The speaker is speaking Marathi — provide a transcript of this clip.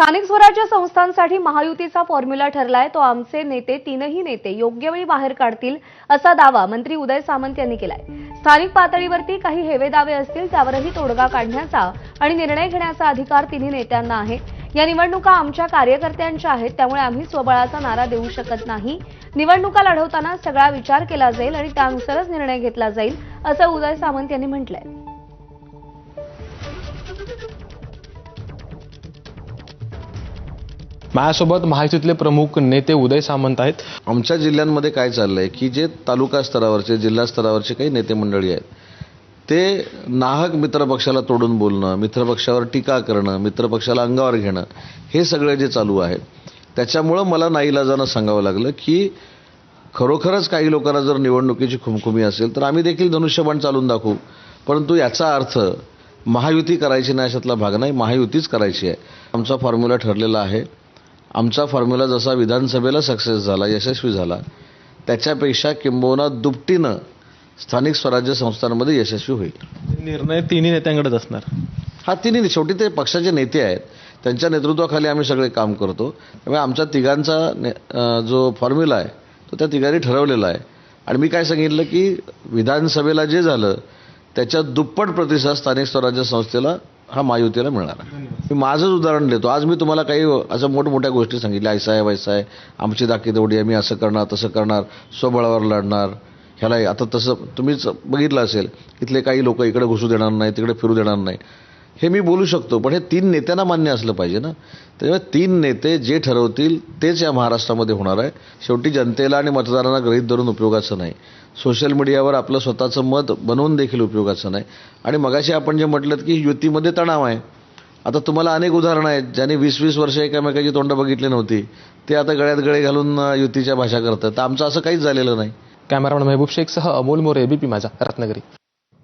स्थानिक स्वराज्य संस्थांसाठी महायुतीचा फॉर्म्युला ठरलाय. तो आमचे नेते तीनही नेते योग्य वेळी बाहेर काढतील असा दावा मंत्री उदय सामंत यांनी केलाय. स्थानिक पातळीवरती काही हेवेदावे असतील त्यावरही तोडगा काढण्याचा आणि निर्णय घेण्याचा अधिकार तिन्ही नेत्यांना आहे. या निवडणुका आमच्या कार्यकर्त्यांच्या आहेत त्यामुळे आम्ही स्वबळाचा नारा देऊ शकत नाही. निवडणुका लढवताना सगळा विचार केला जाईल आणि त्यानुसारच निर्णय घेतला जाईल असं उदय सामंत यांनी म्हटलंय. माझ्यासोबत महायुतीतले प्रमुख नेते उदय सामंत आहेत. आमच्या जिल्ह्यांमध्ये काय चाललंय की जे तालुका स्तरावरचे जिल्हा स्तरावरचे काही नेते मंडळी आहेत ते नाहक मित्रपक्षाला तोडून बोलणं मित्रपक्षावर टीका करणं मित्रपक्षाला अंगावर घेणं हे सगळं जे चालू आहे त्याच्यामुळं मला नाईलाजानं सांगावं लागलं की खरोखरच काही लोकांना जर निवडणुकीची खुमखुमी असेल तर आम्ही देखील धनुष्यबाण चालून दाखवू. परंतु याचा अर्थ महायुती करायची नाही अशातला भाग नाही महायुतीच करायची आहे. आमचा फॉर्म्युला ठरलेला आहे. आमचा फॉर्म्युला जसा विधानसभेला सक्सेस झाला यशस्वी झाला त्याच्यापेक्षा किंबहुना दुपटीनं स्थानिक स्वराज्य संस्थांमध्ये यशस्वी होईल. निर्णय तिन्ही नेत्यांकडेच असणार. हा तिन्ही शेवटी ते पक्षाचे नेते आहेत. त्यांच्या नेतृत्वाखाली आम्ही सगळे काम करतो. त्यामुळे आमच्या तिघांचा जो फॉर्म्युला आहे तो त्या तिघांनी ठरवलेला आहे. आणि मी काय सांगितलं की विधानसभेला जे झालं त्याच्या दुप्पट प्रतिसाद स्थानिक स्वराज्य संस्थेला हा महायुतीला मिळणार आहे. मी माझंच उदाहरण देतो. आज मी तुम्हाला काही असं मोठमोठ्या गोष्टी सांगितल्या. ऐसा आहे वैसा आहे आमची दाखी तेवढी आहे. मी असं करणार तसं करणार. स्वबळावर लढणार. ह्याला आता तसं तुम्हीच बघितलं असेल. इथले काही लोक इकडे घुसू देणार नाही तिकडे फिरू देणार नाही हे मी बोलू शकतो पण हे तीन नेत्यांना मान्य असलं पाहिजे ना. त्यामुळे तीन नेते जे ठरवतील तेच या महाराष्ट्रामध्ये होणार आहे. शेवटी जनतेला आणि मतदारांना गृहीत धरून उपयोगाचं नाही. सोशल मीडियावर आपलं स्वतःचं मत बनवून देखील उपयोगाचं नाही. आणि मगाशी आपण जे म्हटलं की युतीमध्ये तणाव आहे. आता तुम्हाला अनेक उदाहरणं आहेत ज्यांनी वीस वीस वर्ष एकामेकाची तोंड बघितली नव्हती. ते आता गळ्यात गळे घालून युतीच्या भाषा करतात. तर आमचं असं काहीच झालेलं नाही. कॅमेरामॅन महबूब शेखसह अमोल मोरे एबीपी माझा रत्नागिरी.